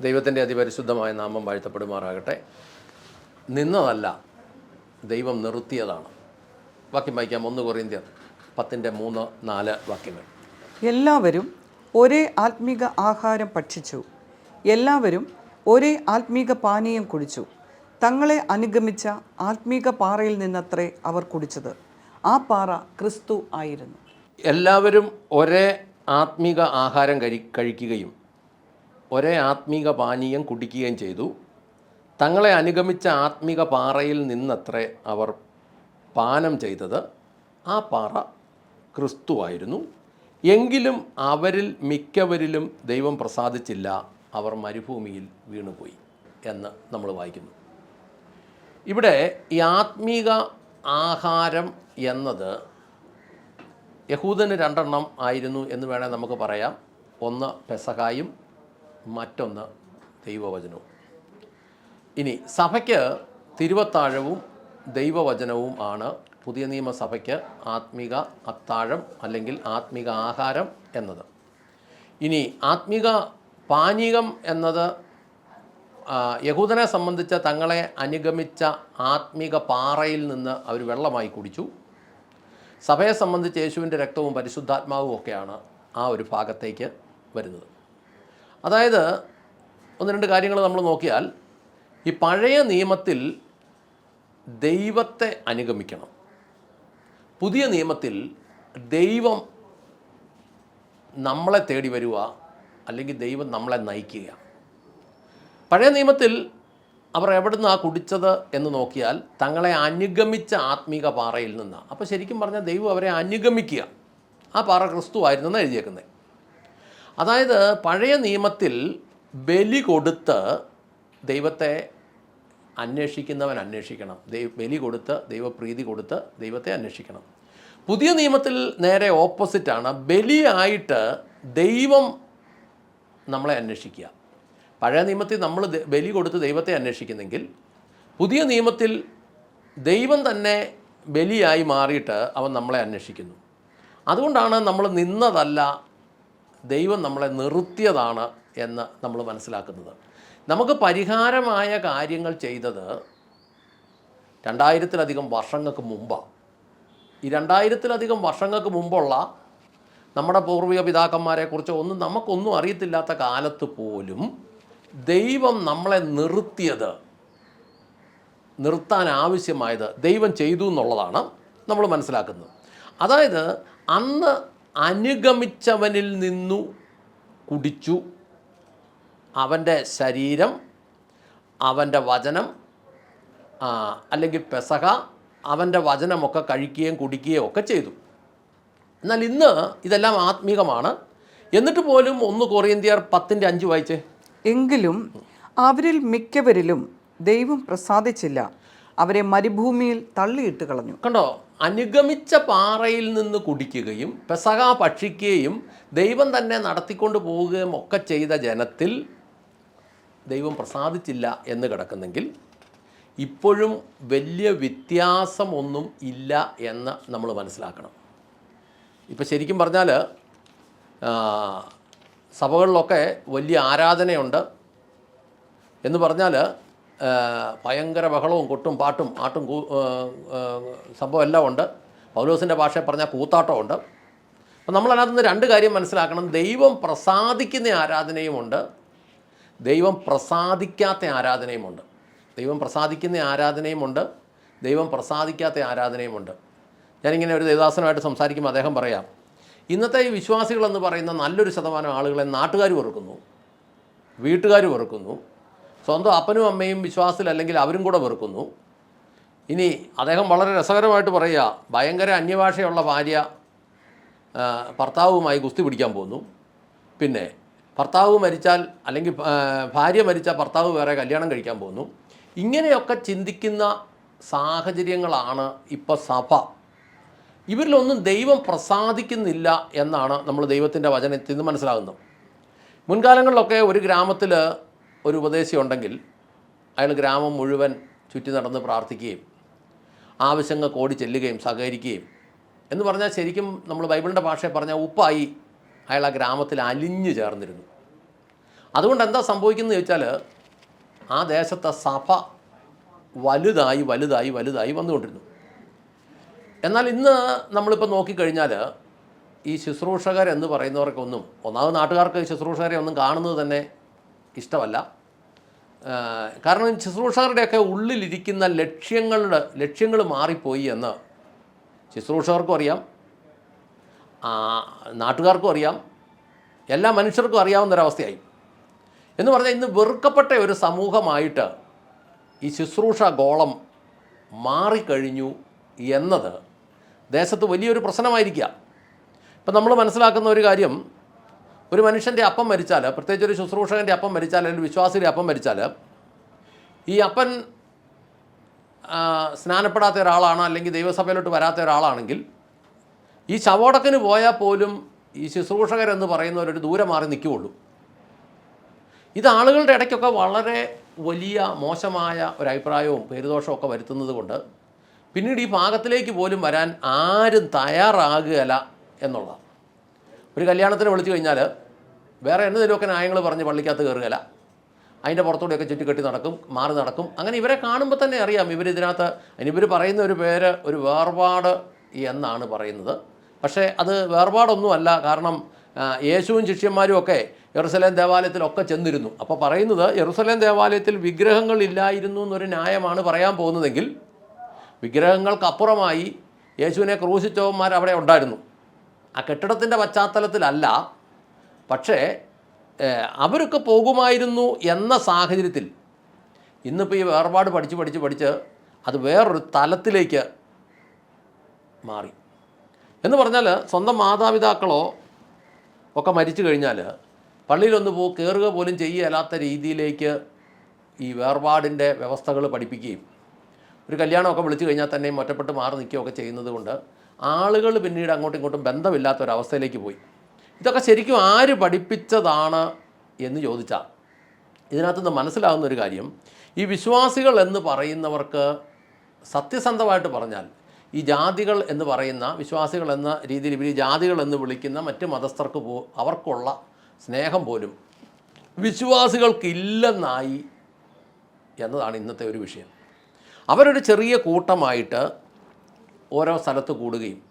ദൈവത്തിന്റെ അതിപരിശുദ്ധമായ നാമം വാഴ്ത്തപ്പെടുമാറാകട്ടെ. നിന്നതല്ല ദൈവം നിർത്തിയതാണ്. വാക്യം വായിക്കാം ഒന്ന് കൊറിന്ത്യർ പത്തിന്റെ മൂന്ന് നാല് വാക്യങ്ങൾ. എല്ലാവരും ഒരേ ആത്മീക ആഹാരം ഭക്ഷിച്ചു. എല്ലാവരും ഒരേ ആത്മീക പാനീയം കുടിച്ചു. തങ്ങളെ അനുഗമിച്ച ആത്മീക പാറയിൽ നിന്നത്രേ അവർ കുടിച്ചത്. ആ പാറ ക്രിസ്തു ആയിരുന്നു. എല്ലാവരും ഒരേ ആത്മീക ആഹാരം കഴി കഴിക്കുകയും ഒരേ ആത്മീക പാനീയം കുടിക്കുകയും ചെയ്തു. തങ്ങളെ അനുഗമിച്ച ആത്മീക പാറയിൽ നിന്നത്രേ അവർ പാനം ചെയ്തത്. ആ പാറ ക്രിസ്തുവായിരുന്നു എങ്കിലും അവരിൽ മിക്കവരിലും ദൈവം പ്രസാദിച്ചില്ല. അവർ മരുഭൂമിയിൽ വീണുപോയി എന്ന് നമ്മൾ വായിക്കുന്നു. ഇവിടെ ഈ ആത്മീക ആഹാരം എന്നത് യഹൂദന് രണ്ടെണ്ണം ആയിരുന്നു എന്ന് വേണേൽ നമുക്ക് പറയാം. ഒന്ന് പെസഹായും മറ്റൊന്ന് ദൈവവചനവും. ഇനി സഭയ്ക്ക് തിരുവത്താഴവും ദൈവവചനവും ആണ് പുതിയ നിയമസഭയ്ക്ക് ആത്മിക അത്താഴം അല്ലെങ്കിൽ ആത്മിക ആഹാരം എന്നത്. ഇനി ആത്മിക പാനീകം എന്നത് യഹൂദനെ സംബന്ധിച്ച് തങ്ങളെ അനുഗമിച്ച ആത്മിക പാറയിൽ നിന്ന് അവർ വെള്ളമായി കുടിച്ചു. സഭയെ സംബന്ധിച്ച് യേശുവിന്റെ രക്തവും പരിശുദ്ധാത്മാവും ഒക്കെയാണ് ആ ഒരു ഭാഗത്തേക്ക് വരുന്നത്. അതായത് ഒന്ന് രണ്ട് കാര്യങ്ങൾ നമ്മൾ നോക്കിയാൽ ഈ പഴയ നിയമത്തിൽ ദൈവത്തെ അനുഗമിക്കണം. പുതിയ നിയമത്തിൽ ദൈവം നമ്മളെ തേടി വരിക അല്ലെങ്കിൽ ദൈവം നമ്മളെ നയിക്കുക. പഴയ നിയമത്തിൽ അവർ എവിടുന്ന് കുടിച്ചത് എന്ന് നോക്കിയാൽ തങ്ങളെ അനുഗമിച്ച ആത്മീക പാറയിൽ നിന്നാണ് അപ്പോൾ ശരിക്കും പറഞ്ഞാൽ ദൈവം അവരെ അനുഗമിക്കുക. ആ പാറ ക്രിസ്തു ആയിരുന്നെന്ന് എഴുതിയേക്കുന്നത് അതായത് പഴയ നിയമത്തിൽ ബലി കൊടുത്ത് ദൈവത്തെ അന്വേഷിക്കുന്നവൻ അന്വേഷിക്കണം. ദൈവ ബലി കൊടുത്ത് ദൈവപ്രീതി കൊടുത്ത് ദൈവത്തെ അന്വേഷിക്കണം. പുതിയ നിയമത്തിൽ നേരെ ഓപ്പോസിറ്റാണ് ബലിയായിട്ട് ദൈവം നമ്മളെ അന്വേഷിക്കുക. പഴയ നിയമത്തിൽ നമ്മൾ ബലി കൊടുത്ത് ദൈവത്തെ അന്വേഷിക്കുന്നെങ്കിൽ പുതിയ നിയമത്തിൽ ദൈവം തന്നെ ബലിയായി മാറിയിട്ട് അവൻ നമ്മളെ അന്വേഷിക്കുന്നു. അതുകൊണ്ടാണ് നമ്മൾ നിന്നതല്ല ദൈവം നമ്മളെ നിർത്തിയതാണ് എന്ന് നമ്മൾ മനസ്സിലാക്കുന്നത്. നമുക്ക് പരിഹാരമായ കാര്യങ്ങൾ ചെയ്തത് രണ്ടായിരത്തിലധികം വർഷങ്ങൾക്ക് മുമ്പാണ് ഈ രണ്ടായിരത്തിലധികം വർഷങ്ങൾക്ക് മുമ്പുള്ള നമ്മുടെ പൂർവിക പിതാക്കന്മാരെക്കുറിച്ച് ഒന്നും നമുക്കൊന്നും അറിയത്തില്ലാത്ത കാലത്ത് പോലും ദൈവം നമ്മളെ നിർത്തിയത് നിർത്താൻ ആവശ്യമായത് ദൈവം ചെയ്തു എന്നുള്ളതാണ് നമ്മൾ മനസ്സിലാക്കുന്നത്. അതായത് അന്ന് അനുഗമിച്ചവനിൽ നിന്നു കുടിച്ചു. അവന്റെ ശരീരം അവന്റെ വചനം അല്ലെങ്കിൽ പെസഹ അവന്റെ വചനമൊക്കെ കഴിക്കുകയും കുടിക്കുകയും ഒക്കെ ചെയ്തു. എന്നാൽ ഇന്ന് ഇതെല്ലാം ആത്മീകമാണ്. എന്നിട്ട് പോലും ഒന്ന് കൊറിയന്തിയർ പത്തിന്റെ അഞ്ച് വായിച്ചേ. എങ്കിലും അവരിൽ മിക്കവരിലും ദൈവം പ്രസാദിച്ചില്ല. അവരെ മരുഭൂമിയിൽ തള്ളിയിട്ട് കളഞ്ഞു. കണ്ടോ അനുഗമിച്ച പാറയിൽ നിന്ന് കുടിക്കുകയും പെസക ഭക്ഷിക്കുകയും ദൈവം തന്നെ നടത്തിക്കൊണ്ട് പോവുകയും ഒക്കെ ചെയ്ത ജനത്തിൽ ദൈവം പ്രസാദിച്ചില്ല എന്ന് കിടക്കുന്നെങ്കിൽ ഇപ്പോഴും വലിയ വ്യത്യാസമൊന്നും ഇല്ല എന്ന് നമ്മൾ മനസ്സിലാക്കണം. ഇപ്പോൾ ശരിക്കും പറഞ്ഞാൽ സഭകളിലൊക്കെ വലിയ ആരാധനയുണ്ട് എന്ന് പറഞ്ഞാൽ ഭയങ്കര ബഹളവും കൊട്ടും പാട്ടും ആട്ടും കൂ സംഭവം എല്ലാം ഉണ്ട്. പൗലോസിന്റെ ഭാഷയിൽ പറഞ്ഞാൽ കൂത്താട്ടമുണ്ട്. അപ്പം നമ്മൾ അതിനകത്ത് നിന്ന് രണ്ട് കാര്യം മനസ്സിലാക്കണം. ദൈവം പ്രസാദിക്കുന്ന ആരാധനയുമുണ്ട്. ദൈവം പ്രസാദിക്കാത്ത ആരാധനയുമുണ്ട്. ദൈവം പ്രസാദിക്കുന്ന ആരാധനയുമുണ്ട്. ദൈവം പ്രസാദിക്കാത്ത ആരാധനയുമുണ്ട്. ഞാനിങ്ങനെ ഒരു ദേവദാസനുമായിട്ട് സംസാരിക്കുമ്പോൾ അദ്ദേഹം പറയാം ഇന്നത്തെ ഈ വിശ്വാസികളെന്ന് പറയുന്ന നല്ലൊരു ശതമാനം ആളുകളെ നാട്ടുകാർ വെറുക്കുന്നു വീട്ടുകാർ വെറുക്കുന്നു സ്വന്തം അപ്പനും അമ്മയും വിശ്വാസത്തിൽ അല്ലെങ്കിൽ അവരും കൂടെ വെറുക്കുന്നു. ഇനി അദ്ദേഹം വളരെ രസകരമായിട്ട് പറയുക ഭയങ്കര അന്യഭാഷയുള്ള ഭാര്യ ഭർത്താവുമായി ഗുസ്തി പിടിക്കാൻ പോകുന്നു പിന്നെ ഭർത്താവ് മരിച്ചാൽ അല്ലെങ്കിൽ ഭാര്യ മരിച്ചാൽ ഭർത്താവ് വേറെ കല്യാണം കഴിക്കാൻ പോകുന്നു ഇങ്ങനെയൊക്കെ ചിന്തിക്കുന്ന സാഹചര്യങ്ങളാണ് ഇപ്പോൾ സഭ. ഇവരിലൊന്നും ദൈവം പ്രസാദിക്കുന്നില്ല എന്നാണ് നമ്മൾ ദൈവത്തിന്റെ വചനത്തിൽ നിന്ന് മനസ്സിലാകുന്നത്. മുൻകാലങ്ങളിലൊക്കെ ഒരു ഗ്രാമത്തിൽ ഒരു ഉപദേശി ഉണ്ടെങ്കിൽ അയാൾ ഗ്രാമം മുഴുവൻ ചുറ്റി നടന്ന് പ്രാർത്ഥിക്കുകയും ആവശ്യങ്ങൾക്ക് ഓടി ചെല്ലുകയും സഹകരിക്കുകയും എന്ന് പറഞ്ഞാൽ ശരിക്കും നമ്മൾ ബൈബിളിന്റെ ഭാഷയെ പറഞ്ഞാൽ ഉപ്പായി അയാൾ ആ ഗ്രാമത്തിൽ അലിഞ്ഞു ചേർന്നിരുന്നു. അതുകൊണ്ട് എന്താ സംഭവിക്കുന്നത് ചോദിച്ചാൽ ആ ദേശത്തെ സഭ വലുതായി വലുതായി വലുതായി വന്നുകൊണ്ടിരുന്നു. എന്നാൽ ഇന്ന് നമ്മളിപ്പോൾ നോക്കിക്കഴിഞ്ഞാൽ ഈ ശുശ്രൂഷകർ എന്ന് പറയുന്നവർക്കൊന്നും ഒന്നാമത് നാട്ടുകാർക്ക് ശുശ്രൂഷകരെ ഒന്നും കാണുന്നത് തന്നെ ഇഷ്ടമല്ല. കാരണം ശുശ്രൂഷകരുടെയൊക്കെ ഉള്ളിലിരിക്കുന്ന ലക്ഷ്യങ്ങളുടെ ലക്ഷ്യങ്ങൾ മാറിപ്പോയി എന്ന് ശുശ്രൂഷകർക്കും അറിയാം. നാട്ടുകാർക്കും അറിയാം. എല്ലാ മനുഷ്യർക്കും അറിയാവുന്നൊരവസ്ഥയായി. എന്ന് പറഞ്ഞാൽ ഇന്ന് വെറുക്കപ്പെട്ട ഒരു സമൂഹമായിട്ട് ഈ ശുശ്രൂഷ ഗോളം മാറിക്കഴിഞ്ഞു എന്നത് ദേശത്ത് വലിയൊരു പ്രശ്നമായിരിക്കുക. ഇപ്പം നമ്മൾ മനസ്സിലാക്കുന്ന ഒരു കാര്യം ഒരു മനുഷ്യന്റെ അപ്പം മരിച്ചാൽ പ്രത്യേകിച്ച് ഒരു ശുശ്രൂഷകന്റെ അപ്പം മരിച്ചാൽ അല്ലെങ്കിൽ വിശ്വാസിയുടെ അപ്പം മരിച്ചാൽ ഈ അപ്പൻ സ്നാനപ്പെടാത്ത ഒരാളാണ് അല്ലെങ്കിൽ ദൈവസഭയിലോട്ട് വരാത്ത ഒരാളാണെങ്കിൽ ഈ ശവോടക്കിന് പോയാൽ പോലും ഈ ശുശ്രൂഷകരെന്ന് പറയുന്നവരൊരു ദൂരെ മാറി നിൽക്കുകയുള്ളൂ. ഇത് ആളുകളുടെ ഇടയ്ക്കൊക്കെ വളരെ വലിയ മോശമായ ഒരു അഭിപ്രായവും പേരുദോഷവും ഒക്കെ വരുത്തുന്നത് കൊണ്ട് പിന്നീട് ഈ ഭാഗത്തിലേക്ക് പോലും വരാൻ ആരും തയ്യാറാകുകയല്ല എന്നുള്ളതാണ്. ഒരു കല്യാണത്തിന് വിളിച്ചു കഴിഞ്ഞാൽ വേറെ എന്തെങ്കിലുമൊക്കെ ന്യായങ്ങൾ പറഞ്ഞ് പള്ളിക്കകത്ത് കയറുകയില്ല. അതിന്റെ പുറത്തൂടെയൊക്കെ ചുറ്റിക്കെട്ടി നടക്കും മാറി നടക്കും. അങ്ങനെ ഇവരെ കാണുമ്പോൾ തന്നെ അറിയാം ഇവർ ഇതിനകത്ത് ഇവർ പറയുന്ന ഒരു പേര് ഒരു വേർപാട് എന്നാണ് പറയുന്നത്. പക്ഷേ അത് വേർപാടൊന്നുമല്ല കാരണം യേശുവും ശിഷ്യന്മാരും ഒക്കെ യെറുസലേം ദേവാലയത്തിലൊക്കെ ചെന്നിരുന്നു. അപ്പോൾ പറയുന്നത് യെറുസലേം ദേവാലയത്തിൽ വിഗ്രഹങ്ങൾ ഇല്ലായിരുന്നു എന്നൊരു ന്യായമാണ് പറയാൻ പോകുന്നതെങ്കിൽ വിഗ്രഹങ്ങൾക്കപ്പുറമായി യേശുവിനെ ക്രൂശിച്ചവന്മാർ അവിടെ ഉണ്ടായിരുന്നു. ആ കെട്ടിടത്തിന്റെ പശ്ചാത്തലത്തിലല്ല പക്ഷേ അവരൊക്കെ പോകുമായിരുന്നു എന്ന സാഹചര്യത്തിൽ ഇന്നിപ്പോൾ ഈ വേർപാട് പഠിച്ച് പഠിച്ച് പഠിച്ച് അത് വേറൊരു തലത്തിലേക്ക് മാറി. എന്ന് പറഞ്ഞാൽ സ്വന്തം മാതാപിതാക്കളോ ഒക്കെ മരിച്ചു കഴിഞ്ഞാൽ പള്ളിയിലൊന്ന് പോ കയറുക പോലും ചെയ്യലാത്ത രീതിയിലേക്ക് ഈ വേർപാടിന്റെ വ്യവസ്ഥകൾ പഠിപ്പിക്കുകയും ഒരു കല്യാണമൊക്കെ വിളിച്ചു കഴിഞ്ഞാൽ തന്നെയും ഒറ്റപ്പെട്ട് മാറി നിൽക്കുകയൊക്കെ ചെയ്യുന്നത് കൊണ്ട് ആളുകൾ പിന്നീട് അങ്ങോട്ടും ഇങ്ങോട്ടും ബന്ധമില്ലാത്ത ഒരവസ്ഥയിലേക്ക് പോയി. ഇതൊക്കെ ശരിക്കും ആര് പഠിപ്പിച്ചതാണ് എന്ന് ചോദിച്ചാൽ ഇതിനകത്ത് നിന്ന് മനസ്സിലാകുന്ന ഒരു കാര്യം ഈ വിശ്വാസികൾ എന്ന് പറയുന്നവർക്ക് സത്യസന്ധമായിട്ട് പറഞ്ഞാൽ ഈ ജാതികൾ എന്ന് പറയുന്ന വിശ്വാസികൾ എന്ന രീതിയിൽ ഇവർ ജാതികൾ എന്ന് വിളിക്കുന്ന മറ്റ് മതസ്ഥർക്ക് പോ അവർക്കുള്ള സ്നേഹം പോലും വിശ്വാസികൾക്കില്ലെന്നായി എന്നതാണ് ഇന്നത്തെ ഒരു വിഷയം. അവരൊരു ചെറിയ കൂട്ടമായിട്ട് ഓരോ സ്ഥലത്ത് കൂടുകയും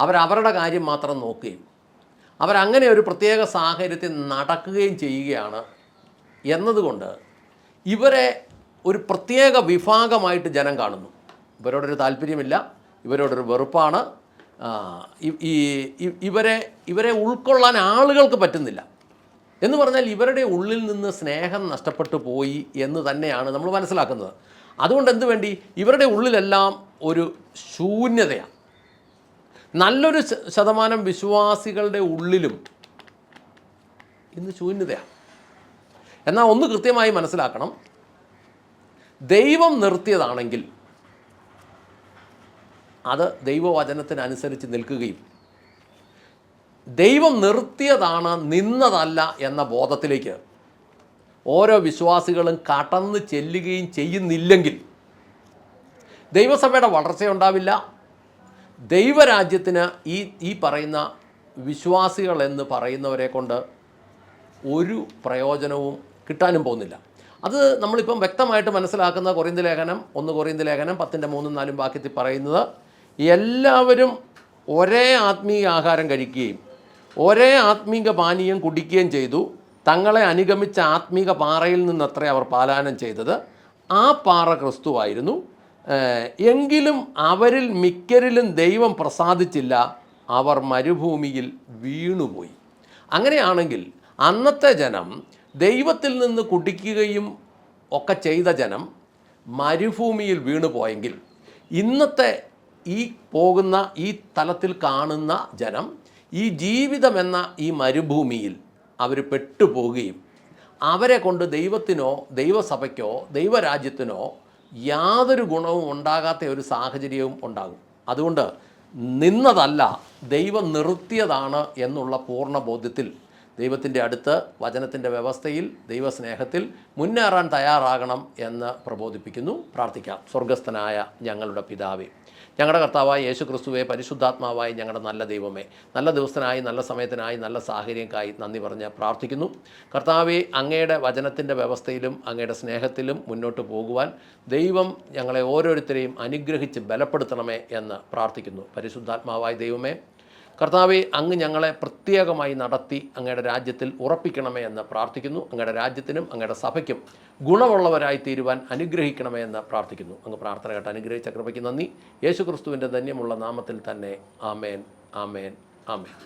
അവരവരുടെ കാര്യം മാത്രം നോക്കുകയും അവരങ്ങനെ ഒരു പ്രത്യേക സാഹചര്യത്തിൽ നടക്കുകയും ചെയ്യുകയാണ് എന്നതുകൊണ്ട് ഇവരെ ഒരു പ്രത്യേക വിഭാഗമായിട്ട് ജനം കാണുന്നു. ഇവരോടൊരു താല്പര്യമില്ല ഇവരോടൊരു വെറുപ്പാണ്. ഈ ഇവരെ ഇവരെ ഉൾക്കൊള്ളാൻ ആളുകൾക്ക് പറ്റുന്നില്ല. എന്ന് പറഞ്ഞാൽ ഇവരുടെ ഉള്ളിൽ നിന്ന് സ്നേഹം നഷ്ടപ്പെട്ടു പോയി എന്ന് തന്നെയാണ് നമ്മൾ മനസ്സിലാക്കുന്നത്. അതുകൊണ്ട് എന്ത് വേണ്ടി? ഇവരുടെ ഉള്ളിലെല്ലാം ഒരു ശൂന്യതയാണ്. നല്ലൊരു ശതമാനം വിശ്വാസികളുടെ ഉള്ളിലും ഇന്ന് ശൂന്യതയാണ്. എന്നാൽ ഒന്ന് കൃത്യമായി മനസ്സിലാക്കണം. ദൈവം നിർത്തിയതാണെങ്കിൽ അത് ദൈവവചനത്തിനനുസരിച്ച് നിൽക്കുകയും ദൈവം നിർത്തിയതാണ് നിന്നതല്ല എന്ന ബോധത്തിലേക്ക് ഓരോ വിശ്വാസികളും കടന്ന് ചെല്ലുകയും ചെയ്യുന്നില്ലെങ്കിൽ ദൈവസഭയുടെ വളർച്ചയുണ്ടാവില്ല. ദൈവരാജ്യത്തിന് ഈ ഈ പറയുന്ന വിശ്വാസികൾ എന്ന് പറയുന്നവരെ കൊണ്ട് ഒരു പ്രയോജനവും കിട്ടാനും പോകുന്നില്ല. അത് നമ്മളിപ്പം വ്യക്തമായിട്ട് മനസ്സിലാക്കുന്ന കൊറിന്ത ലേഖനം ഒന്ന് കൊറിന്ത ലേഖനം പത്തിന്റെ മൂന്നും നാലും വാക്യത്തിൽ പറയുന്നത് എല്ലാവരും ഒരേ ആത്മീയ ആഹാരം കഴിക്കുകയും ഒരേ ആത്മീയ പാനീയം കുടിക്കുകയും ചെയ്തു. തങ്ങളെ അനുഗമിച്ച ആത്മീക പാറയിൽ നിന്നത്ര അവർ പാലായനം ചെയ്തത്. ആ പാറ ക്രിസ്തുവായിരുന്നു. എങ്കിലും അവരിൽ മിക്കരിലും ദൈവം പ്രസാദിച്ചില്ല. അവർ മരുഭൂമിയിൽ വീണുപോയി. അങ്ങനെയാണെങ്കിൽ അന്നത്തെ ജനം ദൈവത്തിൽ നിന്ന് കുടിക്കുകയും ഒക്കെ ചെയ്ത ജനം മരുഭൂമിയിൽ വീണുപോയെങ്കിൽ ഇന്നത്തെ ഈ പോകുന്ന ഈ തലത്തിൽ കാണുന്ന ജനം ഈ ജീവിതമെന്ന ഈ മരുഭൂമിയിൽ അവർ പെട്ടുപോവുകയും അവരെ കൊണ്ട് ദൈവത്തിനോ ദൈവസഭയ്ക്കോ ദൈവരാജ്യത്തിനോ യാതൊരു ഗുണവും ഉണ്ടാകാത്ത ഒരു സാഹചര്യവും ഉണ്ടാകും. അതുകൊണ്ട് നിന്നതല്ല ദൈവം നിർത്തിയതാണ് എന്നുള്ള പൂർണ ബോധ്യത്തിൽ ദൈവത്തിന്റെ അടുത്ത് വചനത്തിന്റെ വ്യവസ്ഥയിൽ ദൈവസ്നേഹത്തിൽ മുന്നേറാൻ തയ്യാറാകണം എന്ന് പ്രബോധിപ്പിക്കുന്നു. പ്രാർത്ഥിക്കാം. സ്വർഗസ്ഥനായ ഞങ്ങളുടെ പിതാവേ ഞങ്ങളുടെ കർത്താവായ യേശു ക്രിസ്തുവെ പരിശുദ്ധാത്മാവായി ഞങ്ങളുടെ നല്ല ദൈവമേ നല്ല ദിവസത്തിനായി നല്ല സമയത്തിനായി നല്ല സാഹചര്യക്കായി നന്ദി പറഞ്ഞ് പ്രാർത്ഥിക്കുന്നു. കർത്താവെ അങ്ങയുടെ വചനത്തിന്റെ വ്യവസ്ഥയിലും അങ്ങയുടെ സ്നേഹത്തിലും മുന്നോട്ട് പോകുവാൻ ദൈവം ഞങ്ങളെ ഓരോരുത്തരെയും അനുഗ്രഹിച്ച് ബലപ്പെടുത്തണമേ എന്ന് പ്രാർത്ഥിക്കുന്നു. പരിശുദ്ധാത്മാവായ ദൈവമേ കർത്താവെ അങ്ങ് ഞങ്ങളെ പ്രത്യേകമായി നടത്തി അങ്ങയുടെ രാജ്യത്തിൽ ഉറപ്പിക്കണമേ എന്ന് പ്രാർത്ഥിക്കുന്നു. അങ്ങയുടെ രാജ്യത്തിനും അങ്ങയുടെ സഭയ്ക്കും ഗുണമുള്ളവരായി തീരുവാൻ അനുഗ്രഹിക്കണമേ എന്ന് പ്രാർത്ഥിക്കുന്നു. അങ്ങ് പ്രാർത്ഥന കേട്ട് അനുഗ്രഹിച്ച കൃപയ്ക്ക് നന്ദി. യേശു ക്രിസ്തുവിന്റെ ധന്യമുള്ള നാമത്തിൽ തന്നെ ആമേൻ ആമേൻ ആമേൻ.